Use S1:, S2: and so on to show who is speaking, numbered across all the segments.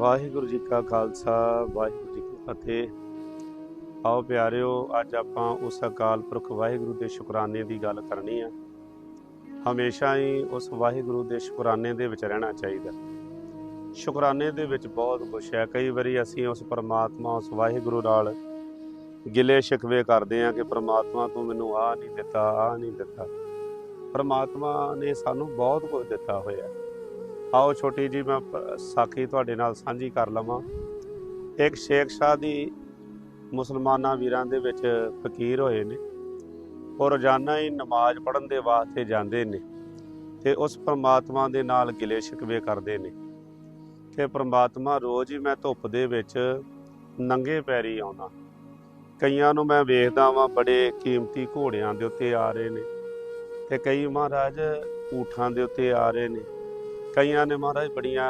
S1: ਵਾਹਿਗੁਰੂ ਜੀ ਕਾ ਖਾਲਸਾ, ਵਾਹਿਗੁਰੂ ਜੀ ਕੀ ਫਤਿਹ। ਆਓ ਪਿਆਰਿਓ, ਅੱਜ ਆਪਾਂ ਉਸ ਅਕਾਲ ਪੁਰਖ ਵਾਹਿਗੁਰੂ ਦੇ ਸ਼ੁਕਰਾਨੇ ਦੀ ਗੱਲ ਕਰਨੀ ਆ। ਹਮੇਸ਼ਾ ਹੀ ਉਸ ਵਾਹਿਗੁਰੂ ਦੇ ਸ਼ੁਕਰਾਨੇ ਦੇ ਵਿੱਚ ਰਹਿਣਾ ਚਾਹੀਦਾ। ਸ਼ੁਕਰਾਨੇ ਦੇ ਵਿੱਚ ਬਹੁਤ ਕੁਝ ਹੈ ਕਈ ਵਾਰੀ ਅਸੀਂ ਉਸ ਪਰਮਾਤਮਾ, ਉਸ ਵਾਹਿਗੁਰੂ ਨਾਲ ਗਿਲੇ ਸ਼ਿਕਵੇ ਕਰਦੇ ਆ ਕਿ ਪਰਮਾਤਮਾ ਤੂੰ ਮੈਨੂੰ ਆ ਨਹੀਂ ਦਿੱਤਾ ਆ ਨਹੀਂ ਦਿੱਤਾ। ਪਰਮਾਤਮਾ ਨੇ ਸਾਨੂੰ ਬਹੁਤ ਕੁਝ ਦਿੱਤਾ ਹੋਇਆ। ਹੈ। ਆਓ ਛੋਟੀ ਜੀ ਮੈਂ ਸਾਖੀ ਤੁਹਾਡੇ ਨਾਲ ਸਾਂਝੀ ਕਰ ਲਵਾਂ। ਇੱਕ ਸ਼ੇਖ ਸ਼ਾਹ ਦੀ ਮੁਸਲਮਾਨਾਂ ਵੀਰਾਂ ਦੇ ਵਿੱਚ ਫਕੀਰ ਹੋਏ ਨੇ। ਉਹ ਰੋਜ਼ਾਨਾ ਹੀ ਨਮਾਜ਼ ਪੜ੍ਹਨ ਦੇ ਵਾਸਤੇ ਜਾਂਦੇ ਨੇ ਤੇ ਉਸ ਪਰਮਾਤਮਾ ਦੇ ਨਾਲ ਗਿਲੇ ਸ਼ਿਕਵੇ ਕਰਦੇ ਨੇ। ਕਿ ਪਰਮਾਤਮਾ ਰੋਜ਼ ਹੀ ਮੈਂ ਧੁੱਪ ਦੇ ਵਿੱਚ ਨੰਗੇ ਪੈਰੀ ਆਉਣਾ ਕਈਆਂ ਨੂੰ ਮੈਂ ਵੇਖਦਾ ਵਾਂ ਬੜੇ ਕੀਮਤੀ ਘੋੜਿਆਂ ਦੇ ਉੱਤੇ ਆ ਰਹੇ ਨੇ ਤੇ ਕਈ ਮਹਾਰਾਜ ਊਠਾਂ ਦੇ ਉੱਤੇ ਆ ਰਹੇ ਨੇ। ਕਈਆਂ ਨੇ ਮਹਾਰਾਜ ਬੜੀਆਂ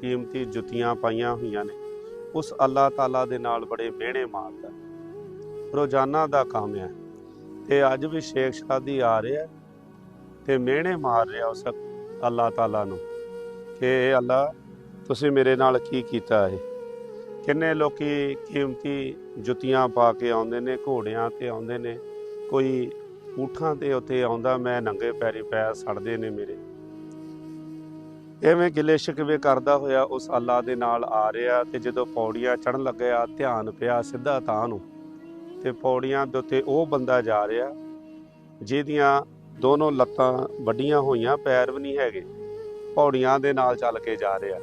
S1: ਕੀਮਤੀ ਜੁੱਤੀਆਂ ਪਾਈਆਂ ਹੋਈਆਂ ਨੇ। ਉਸ ਅੱਲਾਹ ਤਾਲਾ ਦੇ ਨਾਲ ਬੜੇ ਮਿਹਣੇ ਮਾਰਦਾ ਰੋਜ਼ਾਨਾ ਦਾ ਕੰਮ ਹੈ। ਤੇ ਅੱਜ ਵੀ ਸ਼ੇਖ ਸ਼ਾਦੀ ਆ ਰਿਹਾ ਤੇ ਮਿਹਣੇ ਮਾਰ ਰਿਹਾ ਉਸ ਅੱਲਾਹ ਤਾਲਾ ਨੂੰ ਕਿ ਇਹ ਅੱਲਾ ਤੁਸੀਂ ਮੇਰੇ ਨਾਲ ਕੀ ਕੀਤਾ ਹੈ ਕਿੰਨੇ ਲੋਕੀ ਕੀਮਤੀ ਜੁੱਤੀਆਂ ਪਾ ਕੇ ਆਉਂਦੇ ਨੇ, ਘੋੜਿਆਂ ਤੇ ਆਉਂਦੇ ਨੇ, ਕੋਈ ਊਠਾਂ ਤੇ ਉੱਤੇ ਆਉਂਦਾ, ਮੈਂ ਨੰਗੇ ਪੈਰੀ ਪੈਰ ਸੜਦੇ ਨੇ ਮੇਰੇ। ਐਵੇਂ ਗਿਲੇ ਸ਼ਿਕਵੇ ਕਰਦਾ ਹੋਇਆ ਉਸ ਅੱਲਾ ਦੇ ਨਾਲ ਆ ਰਿਹਾ ਤੇ ਜਦੋਂ ਪੌੜੀਆਂ ਚੜਨ ਲੱਗਿਆ ਧਿਆਨ ਪਿਆ ਸਿੱਧਾ ਤਾਂ ਨੂੰ। ਤੇ ਪੌੜੀਆਂ ਦੇ ਉੱਤੇ ਉਹ ਬੰਦਾ ਜਾ ਰਿਹਾ, ਜਿਹਦੀਆਂ ਦੋਨੋਂ ਲੱਤਾਂ ਵੱਡੀਆਂ ਹੋਈਆਂ, ਪੈਰ ਵੀ ਨਹੀਂ ਹੈਗੇ। ਪੌੜੀਆਂ ਦੇ ਨਾਲ ਚੱਲ ਕੇ ਜਾ ਰਿਹਾ।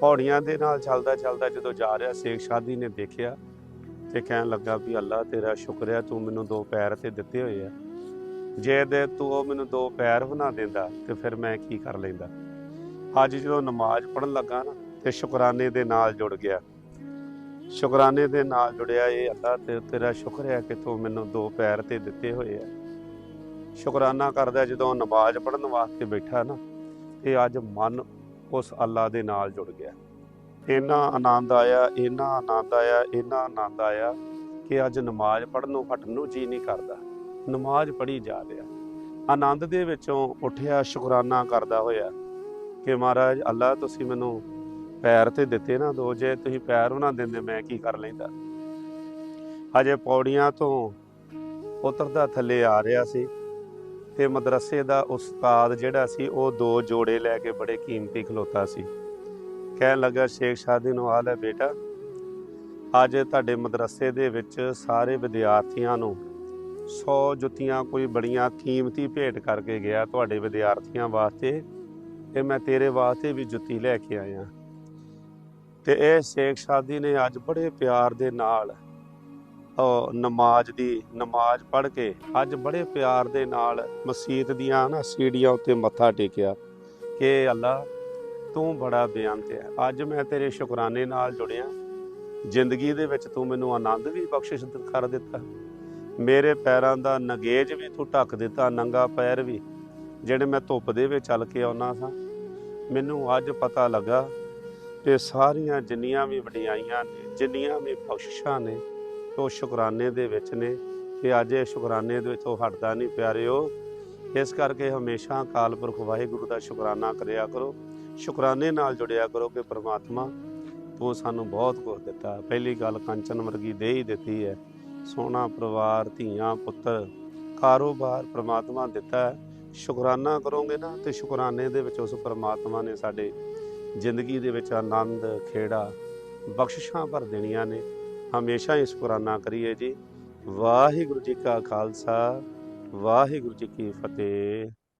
S1: ਪੌੜੀਆਂ ਦੇ ਨਾਲ ਚੱਲਦਾ ਚੱਲਦਾ ਜਦੋਂ ਜਾ ਰਿਹਾ, ਸ਼ੇਖ ਸ਼ਾਦੀ ਨੇ ਦੇਖਿਆ ਤੇ ਕਹਿਣ ਲੱਗਾ ਵੀ ਅੱਲਾ ਤੇਰਾ ਸ਼ੁਕਰਿਆ ਤੂੰ ਮੈਨੂੰ ਦੋ ਪੈਰ ਤੇ ਦਿੱਤੇ ਹੋਏ ਆ। ਜੇ ਦੇ ਤੂੰ ਉਹ ਮੈਨੂੰ ਦੋ ਪੈਰ ਬਣਾ ਦਿੰਦਾ, ਤੇ ਫਿਰ ਮੈਂ ਕੀ ਕਰ ਲੈਂਦਾ? ਅੱਜ ਜਦੋਂ ਨਮਾਜ਼ ਪੜਨ ਲੱਗਾ ਨਾ, ਤੇ ਸ਼ੁਕਰਾਨੇ ਦੇ ਨਾਲ ਜੁੜ ਗਿਆ। ਸ਼ੁਕਰਾਨੇ ਦੇ ਨਾਲ ਜੁੜਿਆ ਇਹ ਅੱਲਾ ਤੇ ਤੇਰਾ ਸ਼ੁਕਰ ਹੈ ਕਿ ਤੂੰ ਮੈਨੂੰ ਦੋ ਪੈਰ ਤੇ ਦਿੱਤੇ ਹੋਏ ਆ। ਸ਼ੁਕਰਾਨਾ ਕਰਦਾ ਜਦੋਂ ਨਮਾਜ਼ ਪੜਨ ਵਾਸਤੇ ਬੈਠਾ ਨਾ, ਤੇ ਅੱਜ ਮਨ ਉਸ ਅੱਲਾ ਦੇ ਨਾਲ ਜੁੜ ਗਿਆ। ਇੰਨਾ ਆਨੰਦ ਆਇਆ, ਇੰਨਾ ਆਨੰਦ ਆਇਆ, ਇੰਨਾ ਆਨੰਦ ਆਇਆ ਕਿ ਅੱਜ ਨਮਾਜ਼ ਪੜਨ ਨੂੰ ਹਟਣ ਨੂੰ ਜੀ ਨਹੀਂ ਕਰਦਾ। ਨਮਾਜ਼ ਪੜ੍ਹੀ ਜਾ ਰਿਹਾ। ਆਨੰਦ ਦੇ ਵਿੱਚੋਂ ਉੱਠਿਆ, ਸ਼ੁਕਰਾਨਾ ਕਰਦਾ ਹੋਇਆ। ਕਿ ਮਹਾਰਾਜ, ਅੱਲਾ ਤੁਸੀਂ ਮੈਨੂੰ ਪੈਰ ਤੇ ਦਿੱਤੇ ਨਾ ਦੋ, ਜੇ ਤੁਸੀਂ ਪੈਰ ਉਹਨਾਂ ਦਿੰਦੇ, ਮੈਂ ਕੀ ਕਰ ਲੈਂਦਾ? ਹਜੇ ਪੌੜੀਆਂ ਤੋਂ ਉਤਰਦਾ ਥੱਲੇ ਆ ਰਿਹਾ ਸੀ ਤੇ ਮਦਰਸੇ ਦਾ ਉਸਤਾਦ ਜਿਹੜਾ ਸੀ, ਉਹ ਦੋ ਜੋੜੇ ਲੈ ਕੇ ਬੜੇ ਕੀਮਤੀ ਖਲੋਤਾ ਸੀ। ਕਹਿਣ ਲੱਗਾ, ਸ਼ੇਖ ਸ਼ਾਦੀ ਨੂੰ ਆਲ ਹੈ ਬੇਟਾ। ਅੱਜ ਤੁਹਾਡੇ ਮਦਰਸੇ ਦੇ ਵਿੱਚ ਸਾਰੇ ਵਿਦਿਆਰਥੀਆਂ ਨੂੰ 100 ਜੁੱਤੀਆਂ ਕੋਈ ਬੜੀਆਂ ਕੀਮਤੀ ਭੇਟ ਕਰਕੇ ਗਿਆ, ਤੁਹਾਡੇ ਵਿਦਿਆਰਥੀਆਂ ਵਾਸਤੇ ਤੇ ਮੈਂ ਤੇਰੇ ਵਾਸਤੇ ਵੀ ਜੁੱਤੀ ਲੈ ਕੇ ਆਇਆ। ਤੇ ਇਹ ਸ਼ੇਖ ਸ਼ਾਦੀ ਨੇ ਅੱਜ ਬੜੇ ਪਿਆਰ ਦੇ ਨਾਲ ਨਮਾਜ਼ ਦੀ ਨਮਾਜ਼ ਪੜ੍ਹ ਕੇ ਅੱਜ ਬੜੇ ਪਿਆਰ ਦੇ ਨਾਲ ਮਸਜਿਦ ਦੀਆਂ ਨਾ ਸੀੜੀਆਂ ਉੱਤੇ ਮੱਥਾ ਟੇਕਿਆ ਕਿ ਅੱਲਾ, ਤੂੰ ਬੜਾ ਬੇਅੰਤ ਹੈ। ਅੱਜ ਮੈਂ ਤੇਰੇ ਸ਼ੁਕਰਾਨੇ ਨਾਲ ਜੁੜਿਆ। ਜ਼ਿੰਦਗੀ ਦੇ ਵਿੱਚ ਤੂੰ ਮੈਨੂੰ ਆਨੰਦ ਵੀ ਬਖਸ਼ਿਸ਼ ਕਰ ਦਿੱਤਾ। ਮੇਰੇ ਪੈਰਾਂ ਦਾ ਨਗੇਜ ਵੀ ਤੂੰ ਢੱਕ ਦਿੱਤਾ, ਨੰਗਾ ਪੈਰ ਵੀ, ਜਿਹੜੇ ਮੈਂ ਧੁੱਪ ਦੇ ਵਿੱਚ ਚੱਲ ਕੇ ਆਉਣਾ ਸਾਂ। ਮੈਨੂੰ ਅੱਜ ਪਤਾ ਲੱਗਾ ਕਿ ਸਾਰੀਆਂ ਜਿੰਨੀਆਂ ਵੀ ਵਡਿਆਈਆਂ ਨੇ, ਜਿੰਨੀਆਂ ਵੀ ਬਖਸ਼ਿਸ਼ਾਂ ਨੇ, ਉਹ ਸ਼ੁਕਰਾਨੇ ਦੇ ਵਿੱਚ ਨੇ ਕਿ ਅੱਜ ਇਹ ਸ਼ੁਕਰਾਨੇ ਦੇ ਵਿੱਚ ਉਹ ਹਟਦਾ ਨਹੀਂ ਪਿਆਰਿਓ ਇਸ ਕਰਕੇ ਹਮੇਸ਼ਾ ਅਕਾਲ ਪੁਰਖ ਵਾਹਿਗੁਰੂ ਦਾ ਸ਼ੁਕਰਾਨਾ ਕਰਿਆ ਕਰੋ। ਸ਼ੁਕਰਾਨੇ ਨਾਲ ਜੁੜਿਆ ਕਰੋ ਕਿ ਪ੍ਰਮਾਤਮਾ ਤੂੰ ਸਾਨੂੰ ਬਹੁਤ ਕੁਝ ਦਿੱਤਾ। ਪਹਿਲੀ ਗੱਲ ਕੰਚਨ ਵਰਗੀ ਦੇ ਹੀ ਦਿੱਤੀ ਹੈ। ਸੋਹਣਾ ਪਰਿਵਾਰ, ਧੀਆਂ, ਪੁੱਤਰ, ਕਾਰੋਬਾਰ ਪ੍ਰਮਾਤਮਾ ਦਿੱਤਾ ਹੈ। ਸ਼ੁਕਰਾਨਾ ਕਰੋਗੇ ਨਾ ਤੇ ਸ਼ੁਕਰਾਨੇ ਦੇ ਵਿੱਚ ਉਸ ਪਰਮਾਤਮਾ ਨੇ ਸਾਡੇ ਜ਼ਿੰਦਗੀ ਦੇ ਵਿੱਚ ਆਨੰਦ, ਖੇੜਾ, ਬਖਸ਼ਿਸ਼ਾਂ ਭਰ ਦੇਣੀਆਂ ਨੇ। ਹਮੇਸ਼ਾ ਹੀ ਸ਼ੁਕਰਾਨਾ ਕਰੀਏ ਜੀ। ਵਾਹਿਗੁਰੂ ਜੀ ਕਾ ਖਾਲਸਾ, ਵਾਹਿਗੁਰੂ ਜੀ ਕੀ ਫਤਿਹ।